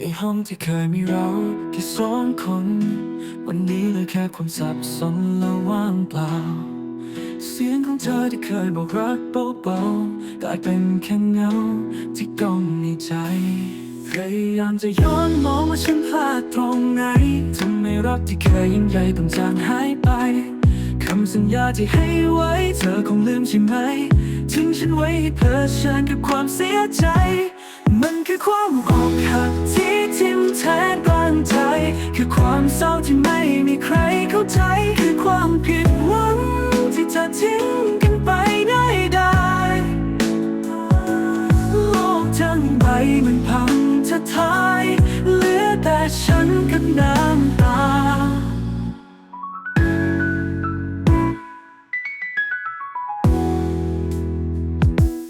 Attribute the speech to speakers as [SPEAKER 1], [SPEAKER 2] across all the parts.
[SPEAKER 1] ในห้องที่เคยมีเราแค่สองคน วันนี้เหลือแค่ความสับสนและว่างเปล่า เสียงของเธอที่เคยบอกรักเบาๆกลายเป็นแค่เงาที่กองในใจ พยายามจะย้อนมองว่าฉันพลาดตรงไหนทำไมรักที่เคยยิ่งใหญ่ต้องจางหายไปคำสัญญาที่ให้ไว้ เธอคงลืมใช่ไหม ทิ้งฉันไว้ให้เผชิญกับความเสียใจ มันคือความอกหักที่ทิ่มแทงกลางใจ คือความเศร้าที่ไม่มีใครเข้าใจ คือความผิดหวังที่เธอทิ้งกันไปได้ได้โลกทั้งใบมันพังทะทายเหลือแต่ฉันกับน้ำตา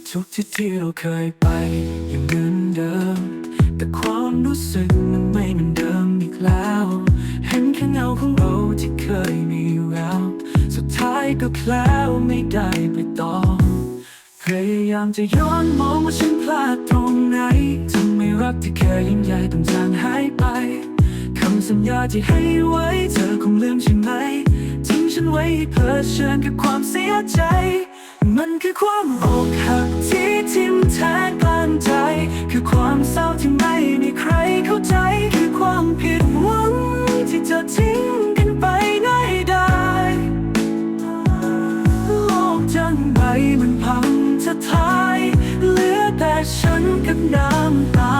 [SPEAKER 1] ทุกที่ที่เราเคยไป แต่ความรู้สึกมันไม่เหมือนเดิมอีกแล้ว เห็นแค่เงาของเราที่เคยมีแววสุดท้ายก็แคล้วไม่ได้ไปต่อพยายามจะย้อนมองว่าฉันพลาดตรงไหนทำไมรักที่เคยยิ่งใหญ่ต้องจางหายไปคำสัญญาที่ให้ไว้เธอคงลืมใช่ไหมทิ้งฉันไว้ให้เชิญกับความเสียใจ มันคือความอกหักที่ทิ่มแทงกลางใจ คือความเศร้าที่ไม่มีใครเข้าใจ คือความผิดหวังที่เธอทิ้งกันไปง่ายได้โลกจังใบมันพังจะทาย เหลือแต่ฉันกับน้ำตา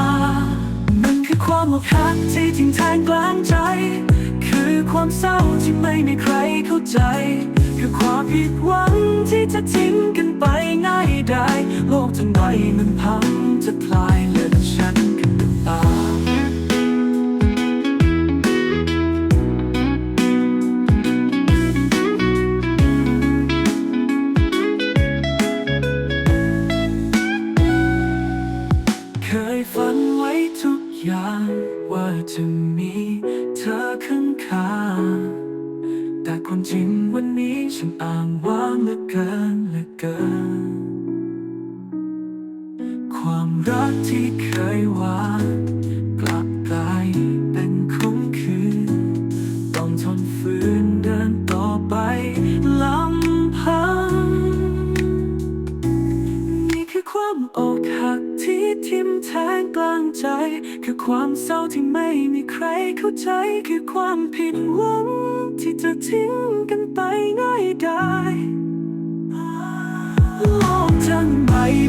[SPEAKER 1] มันคือความอกหักที่ทิ้งแทงกลางใจ คือความเศร้าที่ไม่มีใครเข้าใจ คือความผิดหวัง จะทิ้งกันไปง่ายได้โลกทั้งใบมันพังจะทลายเหลือฉันกับน้ำตาเคยฝันไว้ทุกอย่าง ว่าจะมีเธอข้างข้าแต่ความจริงวันนี้ฉันอ้างว้า เหลือเกินเหลือเกิน ความรักที่เคยหวานกลับกลายเป็นคงคืน ต้องทนฝืนเดินต่อไปลำพัง นี่คือความอกหักที่ทิ่มแทงกลางใจ คือความเศร้าที่ไม่มีใครเข้าใจ คือความผิดหวังที่จะทิ้งกันไป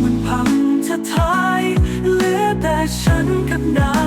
[SPEAKER 1] มันพังทะทายเหลือแต่ฉันกับนาย